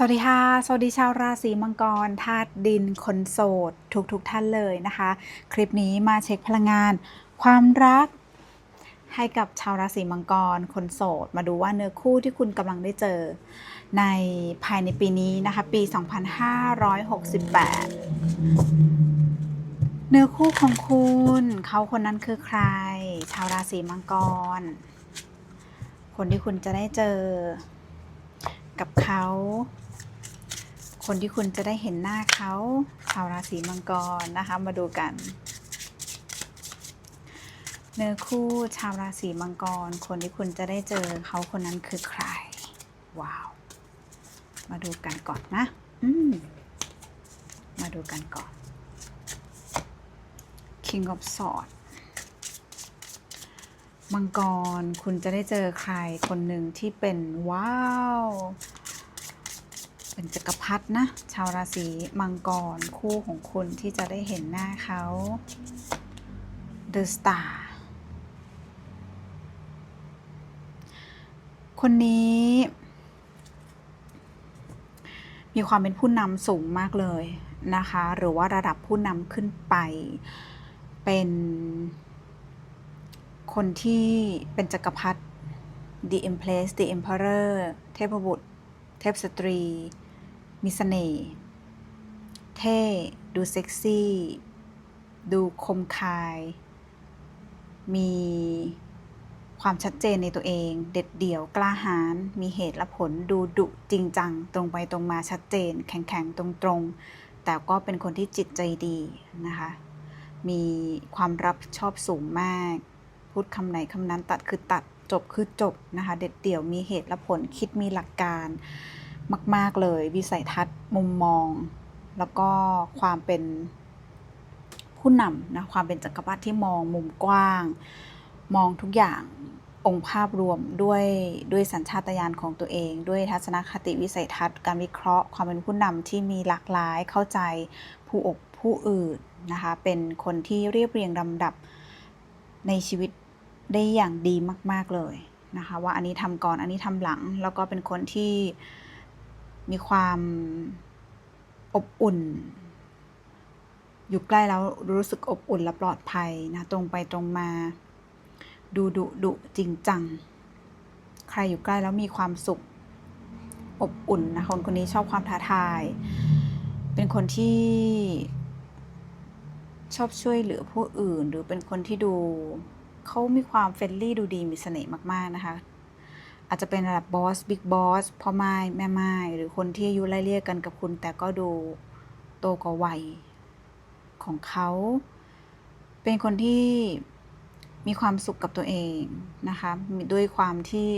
สวัสดีค่ะ สวัสดีชาวราศีมังกรธาตุดินคนโสด ทุกทุกท่านเลยนะคะ คลิปนี้มาเช็คพลังงาน ความรัก ให้กับชาวราศีมังกรคนโสด มาดูว่าเนื้อคู่ที่คุณกำลังได้เจอ ในภายในปีนี้นะคะ ปี 2568 เนื้อคู่ของคุณเขาคนนั้นคือใคร ชาวราศีมังกร คนที่คุณจะได้เจอกับเขา คนที่คุณจะได้เห็นหน้าเขาชาวราศีมังกรนะคะ มาดูกัน เนื้อคู่ชาวราศีมังกร คนที่คุณจะได้เจอเขาคนนั้นคือใคร ว้าว มาดูกันก่อนนะ อืมมาดูกันก่อน King of Swords มังกรคุณจะได้เจอใครคนหนึ่งที่เป็นว้าว เป็นจักรพรรดินะ ชาวราศีมังกรคู่ของคุณที่จะได้เห็นหน้าเขา The Star คนนี้ มีความเป็นผู้นำสูงมากเลยนะคะ หรือว่าระดับผู้นำขึ้นไป เป็นคนที่เป็นจักรพรรดิ The Empress The Emperor เทพบุตร เทพสตรี มีเสน่ห์เท่ ดูเซ็กซี่ ดูคมคาย มีความชัดเจนในตัวเอง เด็ดเดี่ยวกล้าหาญมีเหตุและผลดูดุจริงจัง ตรงไปตรงมาชัดเจน แข็งแข็งตรงตรงๆแต่ก็เป็นคนที่จิตใจดีนะคะ มีความรับชอบสูงมาก พูดคำไหนคำนั้นตัดคือตัดจบคือจบนะคะ เด็ดเดี่ยวมีเหตุและผลคิดมีหลักการ มาก ๆ เลย วิสัยทัศน์มุมมอง แล้วก็ความเป็นผู้นำนะความเป็นจักรพรรดิที่มองมุมกว้าง มองทุกอย่างองค์ภาพรวมด้วยด้วยสัญชาตญาณของตัวเอง ด้วยทัศนคติวิสัยทัศน์ การวิเคราะห์ ความเป็นผู้นำที่มีหลากหลายเข้าใจผู้อกผู้อื่นนะคะเป็นคนที่เรียบเรียงลำดับในชีวิตได้อย่างดีมาก ๆเลยนะคะว่าอันนี้ทำก่อนอันนี้ทำหลัง แล้วก็เป็นคนที่ มีความอบอุ่น อยู่ใกล้แล้วรู้สึกอบอุ่นและปลอดภัยนะ ตรงไปตรงมา ดูดุดุจริงจัง ใครอยู่ใกล้แล้วมีความสุข อบอุ่นนะคนคนนี้ชอบความท้าทาย เป็นคนที่ชอบช่วยเหลือผู้อื่น หรือเป็นคนที่ดูเขามีความเฟรนลี่ดูดีมีเสน่ห์มาก ๆ นะคะ อาจจะเป็นระดับบอสบิ๊กบอสพ่อไม้แม่ไม้หรือคนที่อายุไล่เลี่ยกันกับคุณ แต่ก็ดูโตกว่าวัยของเขา เป็นคนที่มีความสุขกับตัวเองนะคะด้วยความที่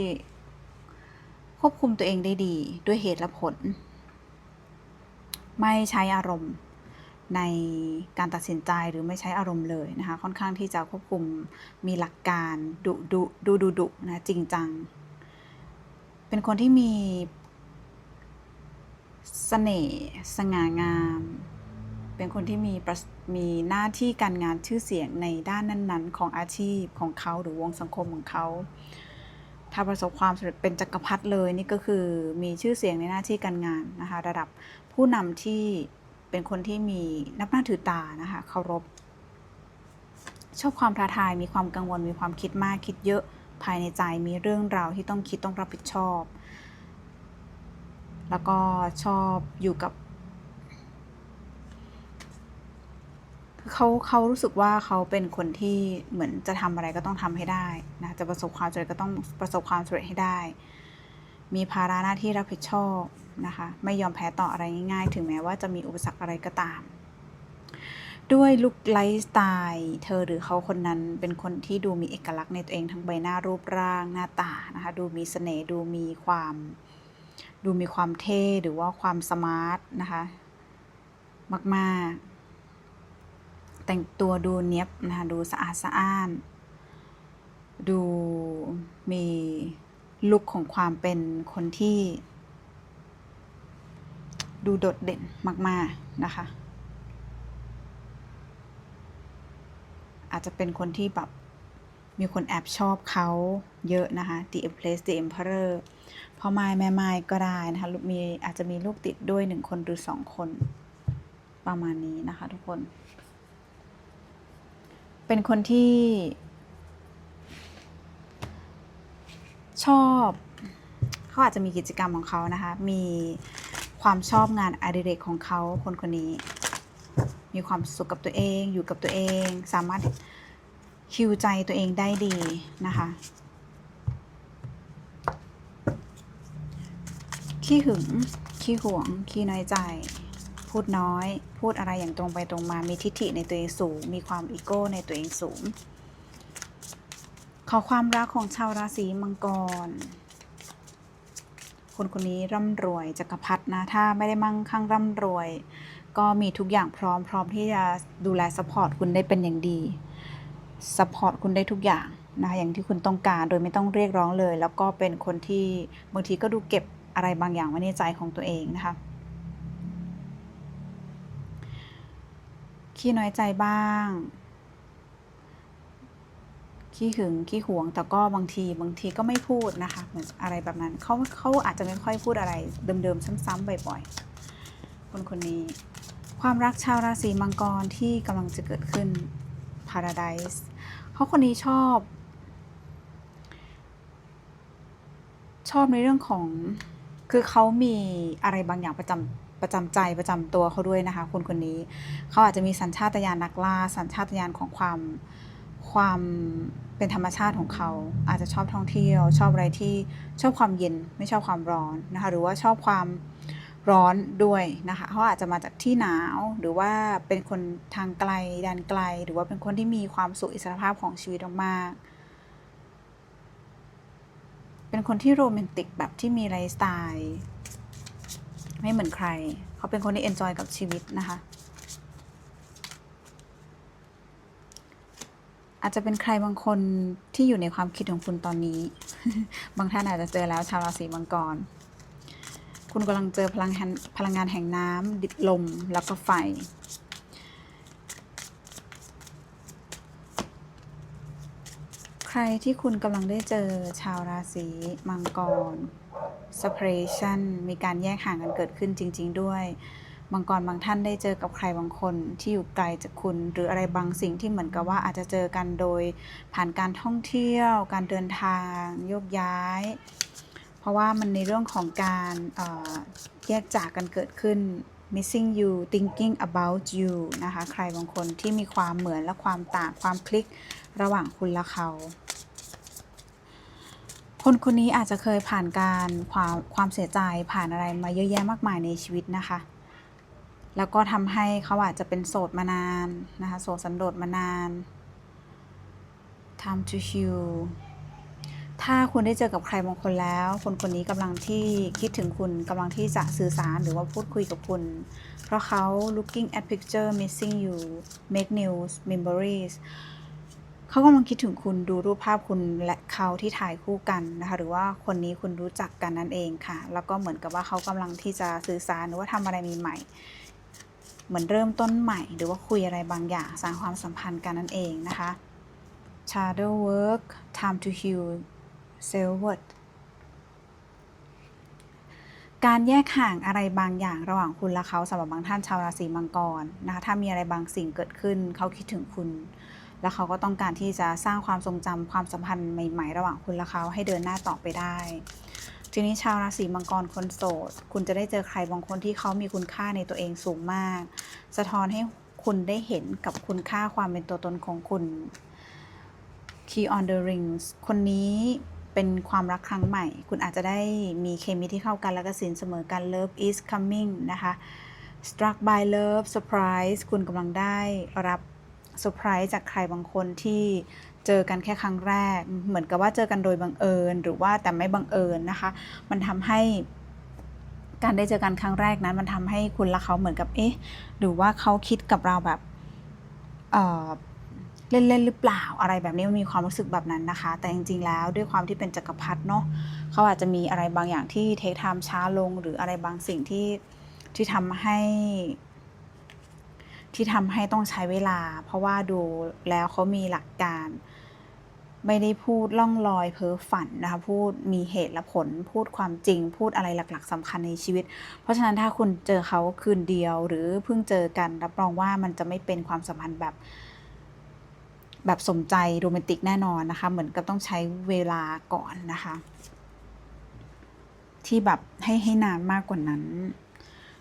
ควบคุมตัวเองได้ดีด้วยเหตุและผล ไม่ใช้อารมณ์ในการตัดสินใจหรือไม่ใช้อารมณ์เลยนะคะ ค่อนข้างที่จะควบคุมมีหลักการดุดุดูดุดุนะจริงจัง เป็นคนที่มีเสน่ห์สง่างาม เป็นคนที่มีมีหน้าที่การงานชื่อเสียงในด้านนั้น ๆ ของอาชีพของเขาหรือวงสังคมของเขา ถ้าประสบความสำเร็จเป็นจักรพรรดิเลยนี่ก็คือมีชื่อเสียงในหน้าที่การงานนะคะระดับผู้นำที่เป็นคนที่มีนับหน้าถือตานะคะเคารพชอบความท้าทายมีความกังวลมีความคิดมากคิดเยอะ ภายในใจมีเรื่องราวที่ต้องคิดต้องรับผิดชอบ แล้วก็ชอบอยู่กับเขาเขารู้สึกว่าเขาเป็นคนที่เหมือนจะทำอะไรก็ต้องทำให้ได้นะจะประสบความสำเร็จก็ต้องประสบความสำเร็จให้ได้ มีภาระหน้าที่รับผิดชอบนะคะ ไม่ยอมแพ้ต่ออะไรง่ายๆ ถึงแม้ว่าจะมีอุปสรรคอะไรก็ตาม ด้วยลุคไลฟ์สไตล์เธอหรือเขาคนนั้นเป็นคนที่ดูมีเอกลักษณ์ในตัวเองทั้งใบหน้ารูปร่างหน้าตานะคะดูมีเสน่ห์ดูมีความ ดูมีความเท่หรือว่าความสมาร์ทนะคะมากๆ แต่งตัวดูเนี้ยบนะคะดูสะอาดสะอ้าน ดูมีลุคของความเป็นคนที่ ดูโดดเด่นมาก ๆ นะคะ อาจจะเป็นคนที่แบบมีคนแอบชอบเขาเยอะนะคะ The Empress The Emperor พ่อไม้แม่ไม้ก็ได้นะคะมีอาจจะมีลูกติดด้วยหนึ่งคนหรือสองคนประมาณนี้นะคะทุกคน เป็นคนที่ ชอบเขาอาจจะมีกิจกรรมของเขานะคะ มีความชอบงานอดิเรกของเขาคนคนนี้ มีความสุขกับตัวเอง อยู่กับตัวเอง สามารถคิวใจตัวเองได้ดีนะคะขี้หึงขี้หวงขี้น้อยใจ พูดน้อย พูดอะไรอย่างตรงไปตรงมา มีทิฐิในตัวเองสูง มีความอีโก้ในตัวเองสูง ขอความรักของชาวราศีมังกรคนคนนี้ร่ำรวยจักรพรรดินะ ถ้าไม่ได้มั่งคั่งร่ำรวย ก็มีทุกอย่างพร้อมพร้อมที่จะดูแลซัพพอร์ตคุณได้เป็นอย่างดีซัพพอร์ตคุณได้ทุกอย่างนะคะอย่างที่คุณต้องการโดยไม่ต้องเรียกร้องเลย แล้วก็เป็นคนที่บางทีก็ดูเก็บอะไรบางอย่างไว้ในใจของตัวเองนะคะขี้น้อยใจบ้างขี้หึงขี้หวงแต่ก็บางทีบางทีก็ไม่พูดนะคะเหมือนอะไรแบบนั้นเขาเขาอาจจะไม่ค่อยพูดอะไรเดิมๆซ้ำๆบ่อยๆคนคนนี้ ความรักชาวราศีมังกรที่กำลังจะเกิดขึ้น Paradise เขาคนนี้ชอบ ชอบในเรื่องของคือเขามีอะไรบางอย่างประจำประจำใจประจำตัวเขาด้วยนะคะคนคนนี้เขาอาจจะมีสัญชาตญาณนักล่า สัญชาตญาณของความความเป็นธรรมชาติของเขา อาจจะชอบท่องเที่ยว ชอบอะไรที่ชอบความเย็นไม่ชอบความร้อนนะคะหรือว่าชอบความ ร้อนด้วยนะคะเขาอาจจะมาจากที่หนาวหรือว่าเป็นคนทางไกลแดนไกล หรือว่าเป็นคนที่มีความสุขอิสรภาพของชีวิตมากๆเป็นคนที่โรแมนติกแบบที่มีไลฟ์สไตล์ไม่เหมือนใคร เขาเป็นคนที่เอนจอยกับชีวิตนะคะ อาจจะเป็นใครบางคนที่อยู่ในความคิดของคุณตอนนี้ บางท่านอาจจะเจอแล้วชาวราศีมังกร คุณกำลังเจอพลังแห่งพลังงานแห่งน้ำดิดลมแล้วก็ไฟ ใครที่คุณกำลังได้เจอชาวราศีมังกร separation มีการแยกห่างกันเกิดขึ้นจริง ๆ ด้วยบางกรบางท่านได้เจอกับใครบางคนที่อยู่ไกลจากคุณ หรืออะไรบางสิ่งที่เหมือนกับว่าอาจจะเจอกันโดยผ่านการท่องเที่ยว การเดินทาง โยกย้าย เพราะว่ามันในเรื่องของการแยกจากกันเกิดขึ้น missing you thinking about you นะคะ ใครบางคนที่มีความเหมือนและความต่างความคลิกระหว่างคุณและเขาคนคนนี้อาจจะเคยผ่านการความความเสียใจผ่านอะไรมาเยอะแยะมากมายในชีวิตนะคะ แล้วก็ทำให้เขาอาจจะเป็นโสดมานานนะคะ โสดสันโดษมานาน time to heal ถ้าคุณได้เจอกับใครบางคนแล้ว คนคนนี้กำลังที่คิดถึงคุณกำลังที่จะสื่อสารหรือว่าพูดคุยกับคุณ เพราะเขา looking at picture missing you make news memories เขากำลังคิดถึงคุณดูรูปภาพคุณและเขาที่ถ่ายคู่กันนะคะ หรือว่าคนนี้คุณรู้จักกันนั่นเองค่ะ แล้วก็เหมือนกับว่าเขากำลังที่จะสื่อสารหรือว่าทำอะไรใหม่ๆเหมือนเริ่มต้นใหม่ หรือว่าคุยอะไรบางอย่างสร้างความสัมพันธ์กันนั่นเองนะคะ shadow work time to heal self worth การแยกห่างอะไรบางอย่างระหว่างคุณและเขาสำหรับบางท่านชาวราศีมังกรนะคะถ้ามีอะไรบางสิ่งเกิดขึ้น เขาคิดถึงคุณ แล้วเขาก็ต้องการที่จะสร้างความทรงจำความสัมพันธ์ใหม่ ๆ ระหว่างคุณและเขาให้เดินหน้าต่อไปได้ ทีนี้ชาวราศีมังกรคนโสด คุณจะได้เจอใครบางคนที่เขามีคุณค่าในตัวเองสูงมาก สะท้อนให้คุณได้เห็นกับคุณค่าความเป็นตัวตนของคุณ Key on the rings คนนี้ เป็นความรักครั้งใหม่ คุณอาจจะได้มีเคมีที่เข้ากันแล้วก็สินเสมอกัน love is coming นะคะ struck by love surprise คุณกำลังได้รับเซอร์ไพรส์จากใครบางคนที่เจอกันแค่ครั้งแรก เหมือนกับว่าเจอกันโดยบังเอิญ หรือว่าแต่ไม่บังเอิญนะคะ มันทำให้การได้เจอกันครั้งแรกนั้น มันทำให้คุณและเขาเหมือนกับเอ๊ะ หรือว่าเขาคิดกับเราแบบ เล่นๆหรือเปล่าอะไรแบบนี้มันมีความรู้สึกแบบนั้นนะคะ แต่จริงๆแล้วด้วยความที่เป็นจักรพรรดิเนาะเขาอาจจะมีอะไรบางอย่างที่เทคไทม์ช้าลง หรืออะไรบางสิ่งที่ที่ทำให้ที่ทำให้ต้องใช้เวลา เพราะว่าดูแล้วเขามีหลักการ ไม่ได้พูดล่องลอยเพ้อฝันนะคะ พูดมีเหตุและผลพูดความจริง พูดอะไรหลัก ๆสำคัญในชีวิต เพราะฉะนั้นถ้าคุณเจอเขาคืนเดียว หรือเพิ่งเจอกันรับรองว่ามันจะไม่เป็นความสัมพันธ์แบบ แบบสมใจโรแมนติกแน่นอนนะคะ เหมือนกับต้องใช้เวลาก่อนนะคะ ที่แบบให้ให้นานมากกว่านั้น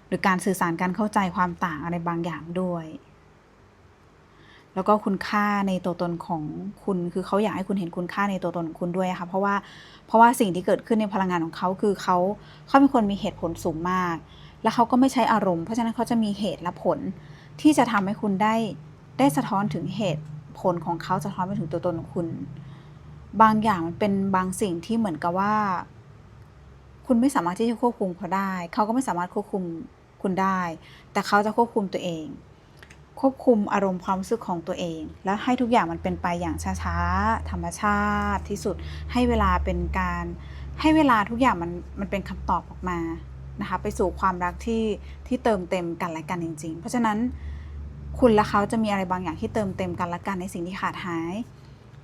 หรือการสื่อสารการเข้าใจความต่างอะไรบางอย่างด้วย แล้วก็คุณค่าในตัวตนของคุณคือเขาอยากให้คุณเห็นคุณค่าในตัวตนของคุณด้วยค่ะเพราะว่าเพราะว่าสิ่งที่เกิดขึ้นในพลังงานของเขาคือเขาเขาเป็นคนมีเหตุผลสูงมาก แล้วเขาก็ไม่ใช้อารมณ์เพราะฉะนั้นเขาจะมีเหตุและผลที่จะทำให้คุณได้ได้สะท้อนถึงเหตุ ผลของเขาสะท้อนไปถึงตัวตนของคุณ บางอย่างมันเป็นบางสิ่งที่เหมือนกับว่า คุณไม่สามารถที่จะควบคุมเขาได้ เขาก็ไม่สามารถควบคุมคุณได้ แต่เขาจะควบคุมตัวเอง ควบคุมอารมณ์ความรู้สึกของตัวเอง แล้วให้ทุกอย่างมันเป็นไปอย่างช้าๆ ธรรมชาติที่สุด ให้เวลาเป็นการ ให้เวลาทุกอย่างมันมันเป็นคำตอบออกมานะคะไปสู่ความรักที่ที่เติมเต็มกันและกันจริง ๆ เพราะฉะนั้น คุณและเขาจะมีอะไรบางอย่างที่เติมเต็มกันและกันในสิ่งที่ขาดหาย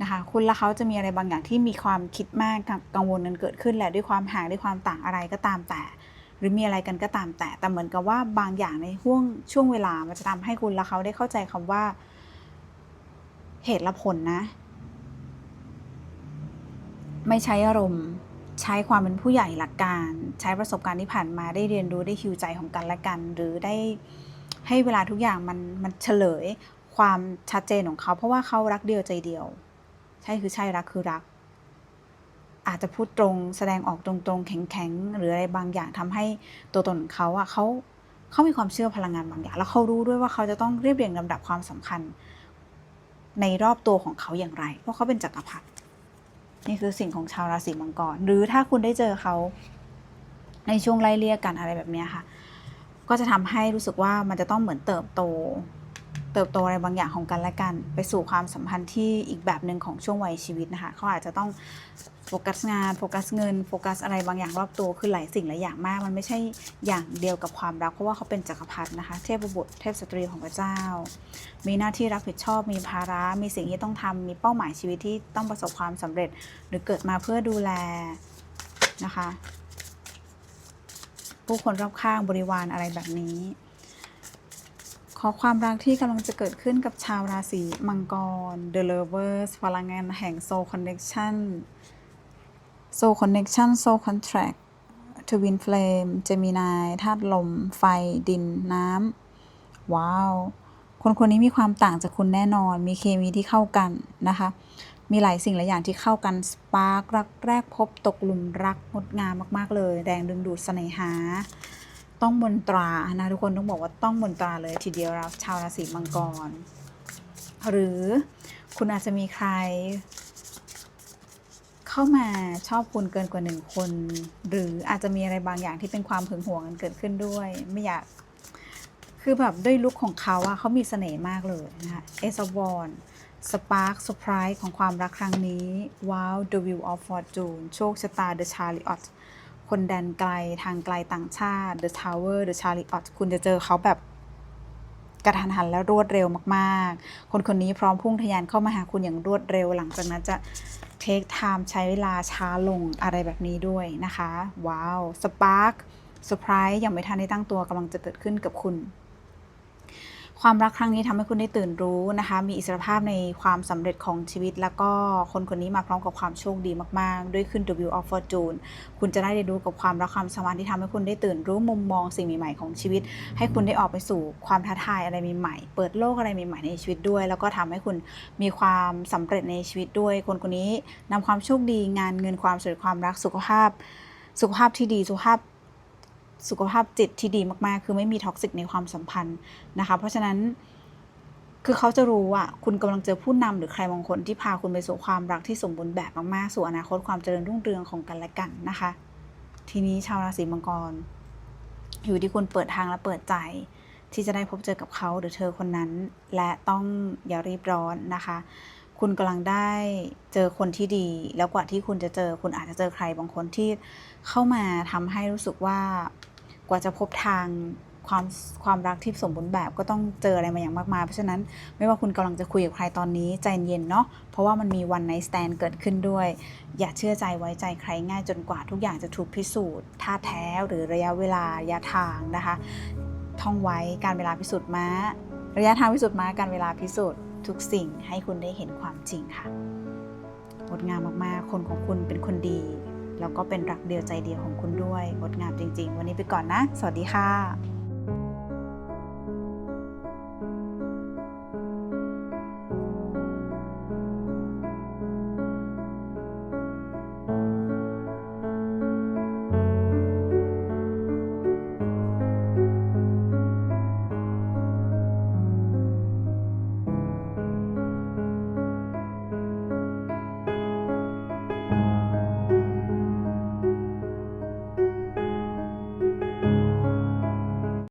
นะคะคุณและเขาจะมีอะไรบางอย่างที่มีความคิดมากกังวลกันเกิดขึ้นแหละด้วยความห่างด้วยความต่างอะไรก็ตามแต่ หรือมีอะไรกันก็ตามแต่ แต่เหมือนกับว่าบางอย่างในห่วงช่วงเวลามันจะทำให้คุณและเขาได้เข้าใจคำว่า เหตุและผลนะ ไม่ใช้อารมณ์ใช้ความเป็นผู้ใหญ่หลักการ ใช้ประสบการณ์ที่ผ่านมาได้เรียนรู้ได้ฮิวใจของกันและกัน หรือได้ ให้เวลาทุกอย่างมันมันเฉลยความชัดเจนของเขา เพราะว่าเขารักเดียวใจเดียว ใช่คือใช่รักคือรัก อาจจะพูดตรงแสดงออกตรงๆ แข็งๆ หรืออะไรบางอย่างทำให้ตัวตนของเขาอะเขาเขามีความเชื่อพลังงานบางอย่าง แล้วเขารู้ด้วยว่าเขาจะต้องเรียบเรียงลำดับความสำคัญ ในรอบตัวของเขาอย่างไร เพราะเขาเป็นจักรพรรดินี่คือสิ่งของชาวราศีมังกร หรือถ้าคุณได้เจอเขาในช่วงไล่เลี่ยกันอะไรแบบนี้ค่ะ ก็จะทำให้รู้สึกว่ามันจะต้องเหมือนเติบโต เติบโตอะไรบางอย่างของกันและกัน ไปสู่ความสัมพันธ์ที่อีกแบบหนึ่งของช่วงวัยชีวิตนะคะเขาอาจจะต้องโฟกัสงานโฟกัสเงินโฟกัสอะไรบางอย่างรอบตัวคือหลายสิ่งหลายอย่างมาก มันไม่ใช่อย่างเดียวกับความรัก เพราะว่าเขาเป็นจักรพรรดินะคะ เทพบุตรเทพสตรีของพระเจ้า มีหน้าที่รับผิดชอบ มีภาระ มีสิ่งที่ต้องทำมีเป้าหมายชีวิตที่ต้องประสบความสำเร็จ หรือเกิดมาเพื่อดูแลนะคะ ผู้คนรอบข้างบริวารอะไรแบบนี้ ขอความรักที่กำลังจะเกิดขึ้นกับชาวราศีมังกร The Lovers พลังงานแห่ง Soul Connection Soul Connection Soul Contract Twin Flame Gemini ธาตุลม ไฟ ดิน น้ำ ว้าว คนคนนี้มีความต่างจากคุณแน่นอน มีเคมีที่เข้ากันนะคะ มีหลายสิ่งหลายอย่างที่เข้ากันสปาร์กรักแรกพบตกหลุมรักงดงามมาก ๆ เลย แรงดึงดูดเสน่หา ต้องมนตรานะทุกคนต้องบอกว่าต้องมนตราเลยทีเดียวเราชาวราศีมังกร หรือคุณอาจจะมีใคร เข้ามาชอบคุณเกินกว่าหนึ่งคน หรืออาจจะมีอะไรบางอย่างที่เป็นความหึงหวงกันเกิดขึ้นด้วย ไม่อยากคือแบบด้วยลุคของเขาอะเขามีเสน่ห์มากเลยนะคะเอสวอน สปาร์คเซอร์ไพรส์ของความรักครั้งนี้ว้าว The Wheel of Fortune โชคชะตา The Chariot คนแดนไกลทางไกลต่างชาติ The Tower The Chariot คุณจะเจอเขาแบบกระทันหันและรวดเร็วมากๆ คนคนนี้พร้อมพุ่งทะยานเข้ามาหาคุณอย่างรวดเร็ว หลังจากนั้นจะเทคไทม์ใช้เวลาช้าลงอะไรแบบนี้ด้วยนะคะ ว้าวสปาร์คเซอร์ไพรส์ยังไม่ทันได้ตั้งตัวกำลังจะเกิดขึ้นกับคุณ ความรักครั้งนี้ทำให้คุณได้ตื่นรู้นะคะ มีอิสรภาพในความสำเร็จของชีวิต แล้วก็คนคนนี้มาพร้อมกับความโชคดีมากๆ ด้วยขึ้น W of Fortune คุณจะได้เรียนรู้กับความรักความสามารถที่ทำให้คุณได้ตื่นรู้มุมมองสิ่งใหม่ๆของชีวิต ให้คุณได้ออกไปสู่ความท้าทายอะไรใหม่ๆ เปิดโลกอะไรใหม่ๆในชีวิตด้วย แล้วก็ทำให้คุณมีความสำเร็จในชีวิตด้วย คนคนนี้นำความโชคดีงานเงินความสำเร็จความรักสุขภาพ สุขภาพที่ดีสุขภาพ สุขภาพจิตที่ดีมากๆ คือไม่มีท็อกซิกในความสัมพันธ์นะคะ เพราะฉะนั้นคือเขาจะรู้ว่าคุณกำลังเจอผู้นำหรือใครบางคนที่พาคุณไปสู่ความรักที่สมบูรณ์แบบมากๆ สู่อนาคตความเจริญรุ่งเรืองของกันและกันนะคะ ทีนี้ชาวราศีมังกร อยู่ที่คุณเปิดทางและเปิดใจ ที่จะได้พบเจอกับเขาหรือเธอคนนั้น และต้องอย่ารีบร้อนนะคะ คุณกำลังได้เจอคนที่ดี แล้วกว่าที่คุณจะเจอ คุณอาจจะเจอใครบางคนที่เข้ามาทำให้รู้สึกว่า กว่าจะพบทางความความรักที่สมบูรณ์แบบก็ต้องเจออะไรมาอย่างมากมาย เพราะฉะนั้นไม่ว่าคุณกำลังจะคุยกับใครตอนนี้ใจเย็นเนาะเพราะว่ามันมีวันไนสแตนเกิดขึ้นด้วย อย่าเชื่อใจไว้ใจใครง่ายจนกว่าทุกอย่างจะถูกพิสูจน์ท่าแท้หรือระยะเวลาระยะทางนะคะ ท่องไว้การเวลาพิสูจน์ม้า ระยะทางพิสูจน์ม้าการเวลาพิสูจน์ทุกสิ่งให้คุณได้เห็นความจริงค่ะงดงามมากๆ คนของคุณเป็นคนดี แล้วก็เป็นรักเดียวใจเดียวของคุณด้วยงดงามจริง ๆ วันนี้ไปก่อนนะ สวัสดีค่ะ